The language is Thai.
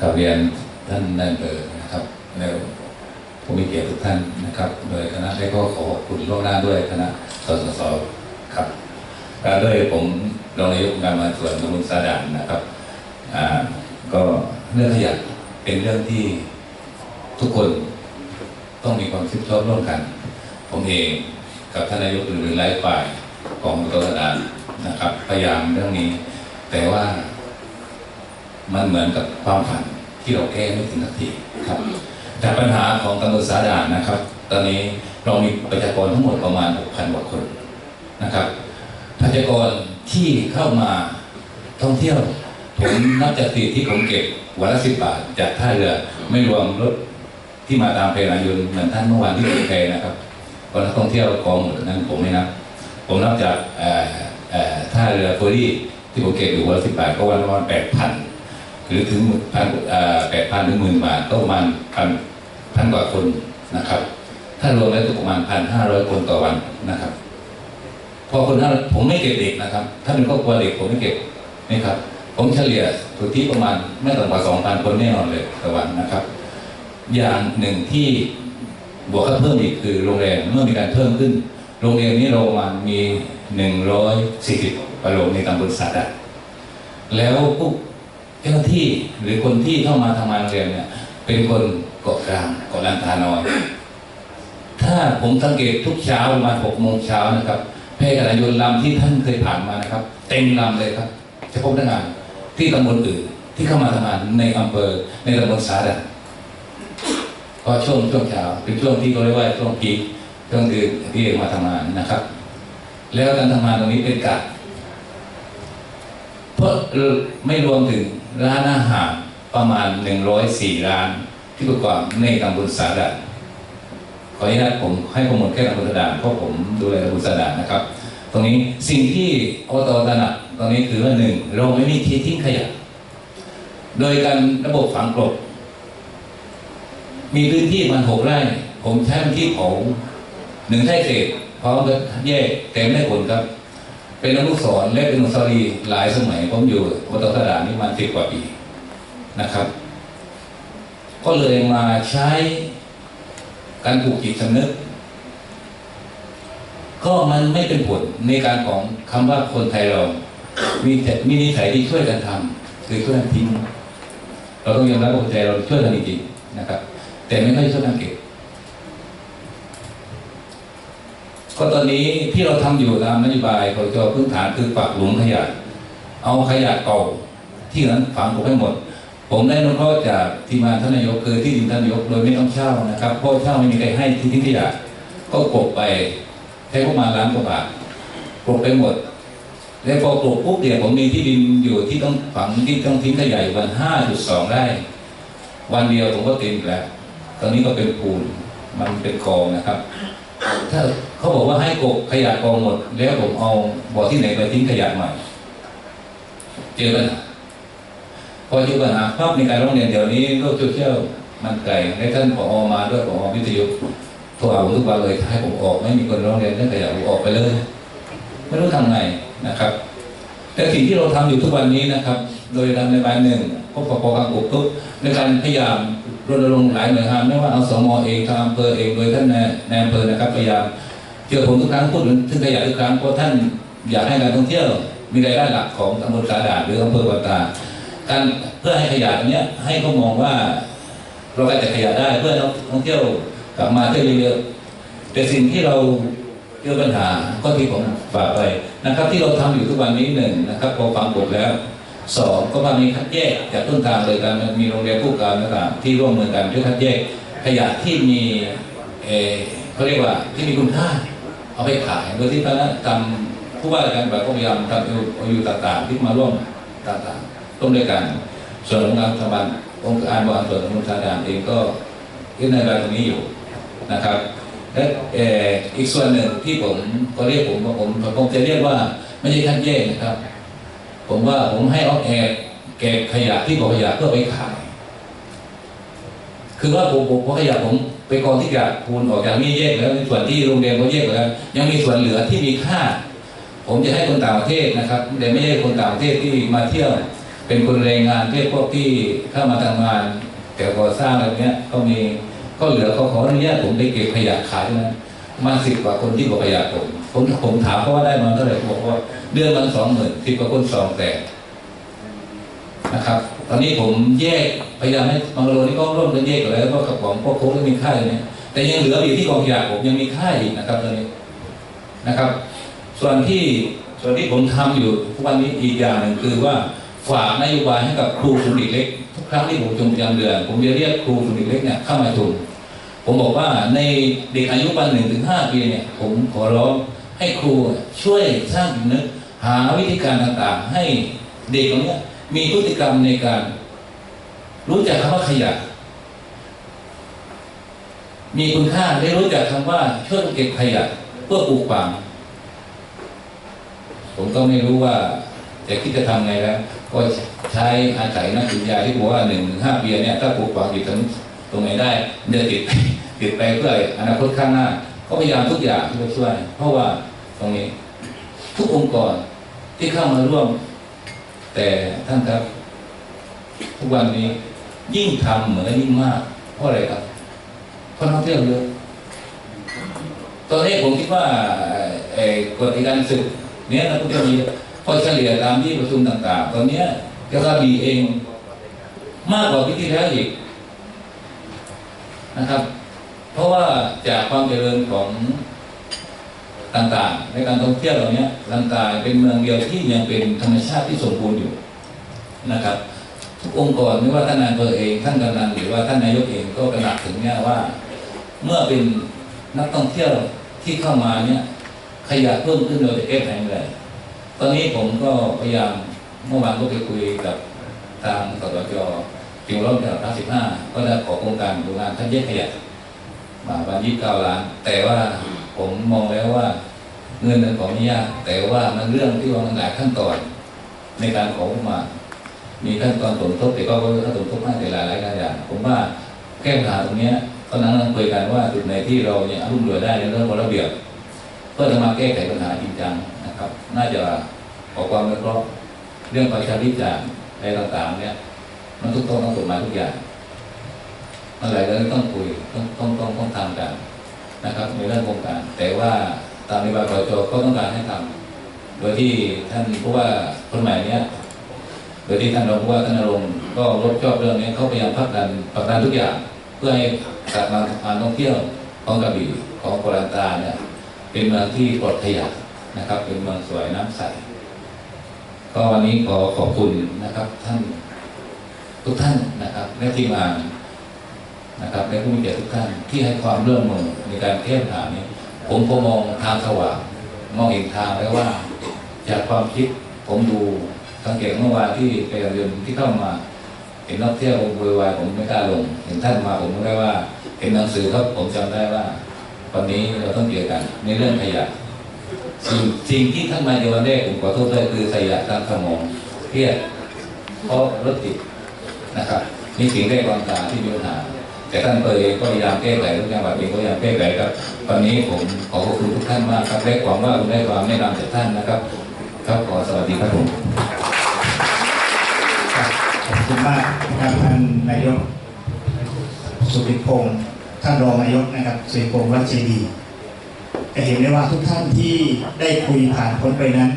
กับเรียนท่านนายอำเภอนะครับแล้วผู้มีเกียรติทุกท่านนะครับ โดยคณะได้ก็ขอขอบคุณล่วงหน้าด้วยคณะสสสครับการด้วยผมรองนายกองค์การมาส่วนตำบลสาดานนะครับอ่าก็เรื่องขยะเป็นเรื่องที่ทุกคนต้องมีความคิดชอบร่วมกัน ผมเองกับท่านนายกหรือหลายฝ่ายของตัวสาดานนะครับ พยายามเรื่องนี้ แต่ว่ามันเหมือนกับความฝัน ที่เราแก้ไม่ถึงนาทีครับจากปัญหาของตำรวจสาดานนะครับ ตอนนี้เรามีประชากรทั้งหมดประมาณ 6,000กว่าคนนะครับประชากรที่เข้ามาท่องเที่ยว ผมนับจากที่ที่ผมเก็บวันละสิบบาท จากท่าเรือไม่รวมรถที่มาตามเพลานายนเหมือนท่านเมื่อวานที่เป็นเพลนะครับวันท่องเที่ยวกองหมดนั้นผมไม่นับผมนับจากท่าเรือเฟอร์รี่ที่ผมเก็บอยู่วันละสิบบาทก็วันละประมาณแปดพัน หรือถึงพันแปดพันถึงหมื่นบาทก็ประมาณพันพันกว่าคนนะครับ ถ้ารวมแล้วก็ประมาณพันห้าร้อยคนต่อวันนะครับ พอคนห้าผมไม่เก็บเด็กนะครับ ถ้าเป็นครอบครัวเด็กผมไม่เก็บนะครับ ผมเฉลี่ยทุกที่ประมาณไม่ต่ำกว่าสองพันคนแน่นอนเลยต่อวันนะครับ อย่างหนึ่งที่บวกเพิ่มอีกคือโรงแรมเมื่อมีการเพิ่มขึ้น โรงเรียนนี้เราประมาณมีหนึ่งร้อยสี่สิบโรงในตำบลสาดะแล้วผู้ จ้าหน้าที่หรือคนที่เข้ามาทำงานโรเรียนเนี่ย เป็นคนเกาะกลางเกาะลันทานอย ถ้าผมสังเกตทุกเช้าประมาณหกโมงเช้านะครับเพศกระยนต์ลำที่ท่านเคยผ่านมานะครับ เต็มลำเลยครับเฉพาะพนักงานที่ตำบลอื่นที่เข้ามาทำงานในอำเภอในตำบลสาดันเพราะช่วงช่วงเช้าเป็นช่วงที่เขาเรียกว่าช่วงพีคช่วงที่ที่มาทำงานนะครับ แล้วการทำงานตรงนี้เป็นกะเพราะ ไม่รวมถึงร้านอาหารประมาณ 104 ร้าน ที่ประกอบในตำบลสาดาขออนุญาตผมให้ข้อมูลแค่ตำบลสาดาเพราะผมดูแลตำบลสาดานะครับ ตรงนี้สิ่งที่อตตระหนักตรงนี้คือว่าหนึ่งเราไม่มีที่ทิ้งขยะ โดยการระบบฝังกลบ มีพื้นที่มันหกไร่ ผมใช้พื้นที่เผาหนึ่งไร่เศษพร้อมกับแยกแต่ไม่ได้ผลครับ เป็นอนุสรณ์และเป็นอนุสรีหลายสมัยผมอยู่วัดตะดานนี่มันสิบกว่าปีนะครับ ก็เลยมาใช้การปลูกจิตสำนึก ก็มันไม่เป็นผลในการของคำว่าคนไทยเรา มีแต่มีนิสัยที่ช่วยกันทำคือช่วยกันทิ้งเราต้องยอมรับว่าคนไทยเราช่วยกันจริงๆนะครับ แต่ไม่ค่อยช่วยกันเก็บ ก็ตอนนี้ที่เราทำอยู่ตามนโยบายของจพื้นฐานคือปักหลุมขยะ เอาขยะเก่าที่นั้นฝังกบให้หมด ผมได้นำเข้าจากทีมงานท่านนายกคือที่ดินท่านนายกโดยไม่ต้องเช่านะครับเพราะเช่าไม่มีใครให้ที่ทิ้งขยะก็กบไปใช้ประมาณล้านกว่าบาทกบไปหมดแล้วพอกลบปุ๊บเดี๋ยวผมมีที่ดินอยู่ที่ต้องฝังที่ต้องทิ้งขยะอยู่วันห้าจุดสองไร่วันเดียวผมก็เต็มแล้ว ตอนนี้ก็เป็นปูนมันเป็นกองนะครับ ถ้าเขาบอกว่าให้กบขยะกองหมด แล้วผมเอาบ่อที่ไหนไปทิ้งขยะใหม่ เจอปัญหาพอเจอปัญหาภาพในการร้องเรียนเดี๋ยวนี้โลกโซเชียลมันไกลและท่านผอมาด้วยผอวิทยุโทรหาผมทุกวันเลยให้ผมออกไม่มีคนร้องเรียนเรื่องขยะผมออกไปเลย ไม่รู้ทำไงนะครับ แต่สิ่งที่เราทำอยู่ทุกวันนี้นะครับ โดยทางในบานหนึ่งพบปปการปลูกทุกในการพยายามรณรงค์หลายหน่วยงานไม่ว่าเอาสมอเองทางอำเภอเองโดยท่านในอำเภอนะครับพยายามเจอผมทุกครั้งพูดถึงขยะทุกครั้งเพราะท่านอยากให้การท่องเที่ยว มีรายได้หลักของตำบลสาดาหรืออำเภอบัตาการเพื่อให้ขยะเนี้ยให้เขามองว่า เราได้แต่ขยะได้เพื่อนักท่องเที่ยวกลับมาเที่ยวเยอะๆแต่สิ่งที่เรา เจอปัญหาก็ที่ผมฝากไปนะครับ ที่เราทำอยู่ทุกวันนี้หนึ่งนะครับพอฟังบทแล้วสองก็มามีคัดแยกจากต้นทางเลยการมีโรงเรียนผู้การต่างๆที่ร่วมมือกันช่วยคัดแยกขยะที่มีเอเขาเรียกว่าที่มีคุณค่าเอาไปขายโดยที่ตอนนั้นทำผู้ว่าการแบบก็พยายามทำอาอยู่ต่างๆ ที่มาร่วมต่างๆร่วมด้วยกันส่วนของงานทำบันองค์การบริหารส่วนตำบลชาดานเองก็ยึดในรายตรงนี้อยู่นะครับ และอีกส่วนหนึ่งที่ผมก็เรียกผมว่าผมผมจะเรียกว่าไม่ใช่คัดแยกนะครับ ผมว่าผมให้ออกแอร์เก็บขยะที่บ่อขยะเพื่อไปขาย คือว่าผมผมขยะผมไปกองที่กระพูนออกจากนี้แยกแล้วในส่วนที่โรงเรียนเขาแยกแล้วยังมีส่วนเหลือที่มีค่า ผมจะให้คนต่างประเทศนะครับแต่ไม่ใช่คนต่างประเทศที่มาเที่ยวเป็นคนแรงงานที่พวกที่เข้ามาทำงานแต่ก่อสร้างอะไรเนี้ยก็มี ก็เหลือเขาขออนุญาตผมไปเก็บขยะขายนะมาสิบกว่าคนที่เก็บขยะผมผมผมถามเขาว่าได้มาเท่าไหร่เขาบอกว่าเดือนมันสองหมื่นสิบกว่าคนสองแสนนะครับ ตอนนี้ผมแยกพยายามให้บางโลนี่ก็ร่วมกันแยกกันแล้วก็กระป๋องพวกโค้กก็มีค่าอยู่เนี่ยแต่ยังเหลืออยู่ที่กองขยะผมยังมีค่าอีกนะครับตอนนี้นะครับ ส่วนที่ส่วนที่ผมทำอยู่ทุกวันนี้อีกอย่างหนึ่งคือว่าฝากนโยบายให้กับครูฝึกเด็กเล็กทุกครั้งที่ผมชมประจำเดือน ผมจะเรียกครูฝึกเด็กเล็กเนี่ยเข้ามาชม ผมบอกว่าในเด็กอายุประมาณหนึ่งถึงห้าปีเนี่ย ผมขอร้องให้ครูช่วยสร้างจิตนึกหาวิธีการต่างๆ ให้เด็กเหล่านี้มีพฤติกรรมในการ รู้จักคำว่าขยะ มีคุณค่าได้รู้จักคำว่าช่วยเก็บขยะเพื่อปลูกฝังผมก็ไม่รู้ว่าจะคิดจะทำไงแล้ว ก็ใช้อาศัยนักวิทยาที่บอกว่าหนึ่งถึงห้าปีเนี่ยถ้าปลูกฝังอยู่ตรง ตรงไหนได้เดินติดติดไปเพื่ออนาคตข้างหน้าก็พยายามทุกอย่างที่จะช่วย เพราะว่าตรงนี้ ทุกองค์กรที่เข้ามาร่วม แต่ท่านครับ ทุกวันนี้ ยิ่งทำเหมือนยิ่งมาก เพราะอะไรครับเพราะนักท่องเที่ยวเยอะตอนนี้ผมคิดว่าไอ้กฎการศึกเนี้ยนักท่องเที่ยวมีพอเฉลี่ยตามที่ประชุมต่าง ๆ ตอนเนี้ยกระบี่เอง มากกว่าปีที่แล้วอีก นะครับ เพราะว่าจากความเจริญของต่างๆ ในการท่องเที่ยวเหล่านี้ลันตาเป็นเมืองเดียวที่ยังเป็นธรรมชาติที่สมบูรณ์อยู่นะครับ ทุกองค์กรไม่ว่าท่านนายอำเอเองท่านกำนันหรือว่าท่านนายกเองก็กระหนักถึงเนี่ยว่า เมื่อเป็นนักท่องเที่ยวที่เข้ามาเนี่ยขยะเพิ่มขึ้นโดยจะแก้ไขไม่ได้ตอนนี้ผมก็พยายามเมื่อวานก็ไปคุยกับทางสตจ จิงร้อนแถวพระสิบห้าก็ได้ขอโครงการดูงานท่านแยกขยะมาวันยี่สิบเก้าล้าน แต่ว่าผมมองแล้วว่าเงินนั้นของไม่ยากแต่ว่ามันเรื่องที่ว่ามันหลายขั้นตอนในการของมา มีขั้นตอนสมทบแต่ก็ขั้นสมทบมากแต่หลายหลายอย่างผมว่าแก้ปัญหาตรงเนี้ยตอนนั้นเราคุยกันว่าจุดไหนที่เราเนี่ยรุ่มเรือได้ในเรื่องของระเบียบเพื่อจะมาแก้ไขปัญหาจริงจังนะครับ น่าจะขอความอนุเคราะห์เรื่องประชาธิปไตยอะไรต่างๆเนี่ย มันทุกต้องต้องกฎหมายทุกอย่างมันหลายเรื่องต้องคุยต้องต้องต้องต้องทำกันนะครับในเรื่องโครงการ แต่ว่าตามนโยบายกจก็ต้องการให้ทำโดยที่ท่านผู้ว่าคนใหม่เนี้ยโดยที่ท่านรองผู้ว่าท่านนรงค์ก็รบชอบเรื่องนี้เขาพยายามผลักดันผลักดันทุกอย่าง เพื่อให้การมาการท่องเที่ยวของกระบี่ของโกลันตาเนี่ยเป็นเมืองที่ปลอดขยะนะครับ เป็นเมืองสวยน้ำใสก็วันนี้ขอขอบคุณนะครับท่าน ทุกท่านนะครับและทีมงานนะครับและผู้มีเกียรติทุกท่านที่ให้ความร่วมมือในการแก้ปัญหานี้ ผมพอมองทางสว่างมองเห็นทางแล้วว่า จากความคิดผมดูสังเกตเมื่อวานที่ไปเรียนที่เข้ามาเห็นนักเที่ยวโวยวายผมไม่กล้าลงเห็นท่านมาผมก็ได้ว่าเห็นหนังสือครับผมจำได้ว่า วันนี้เราต้องเกี่ยวกันในเรื่องขยะสิ่งสิ่งที่ท่านมาในวันแรกผมขอโทษด้วยคือขยะทางสมองเครียดเพราะรถติด นะครับนี่สิ่งแรกวางตาที่มีปัญหาแต่ท่านเปิดเองก็พยายามแก้ไขทุกอย่างแบบเองก็พยายามแก้ไขครับวันนี้ผมขอขอบคุณทุกท่านมากครับและหวังว่าได้ความแนะนำจากท่านนะครับครับขอสวัสดีครับผมขอบคุณมากนะครับท่านนายกสุริพงศ์ท่านรองนายกนะครับสุริพงศ์วัชเจดีจะเห็นได้ว่าทุกท่านที่ได้คุยผ่านพ้นไปนั้น